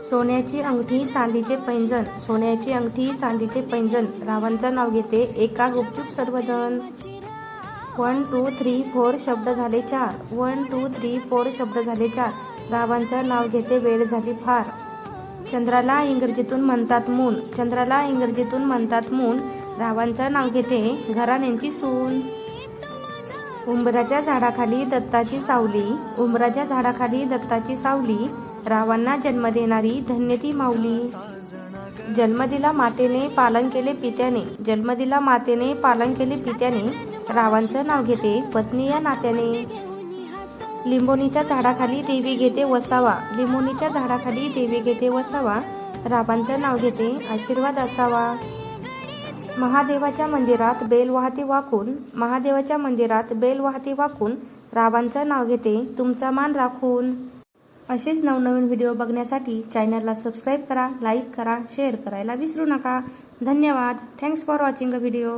सोन्याची अंगठी चांदीचे पैंजण. सोन्याची अंगठी चांदीचे पैंजण. रावांचं नाव घेते एका गुपचूप सर्वजण. वन टू थ्री फोर शब्द झाले चार. वन टू थ्री फोर शब्द झाले चार. रावांचं नाव घेते वेळ झाली फार. चंद्राला इंग्रजीतून म्हणतात मून. चंद्राला इंग्रजीतून म्हणतात मून. रावांचं नाव घेते घराण्यांची सून. उंबराच्या झाडाखाली दत्ताची सावली उंबराच्या झाडाखाली दत्ताची सावली रावांना जन्म देणारी धन्य ती माऊली. जन्म दिला मातेने पालन केले पित्याने जन्म दिला मातेने पालन केले पित्याने रावांचं नाव घेते पत्नी या नात्याने. लिंबोनीच्या झाडाखाली देवी घेते वसावा लिंबोनीच्या झाडाखाली देवी घेते वसावा रावांचं नाव घेते आशीर्वाद असावा. महादेवाच्या मंदिरात बेल वाहती वाकून महादेवाच्या मंदिरात बेल वाहती वाकून रावांचं नाव घेते तुमचा मान राखून. असेच नवनवीन व्हिडिओ बघण्यासाठी चॅनलला सबस्क्राईब करा लाईक करा शेअर करायला विसरू नका. धन्यवाद. Thanks for watching a video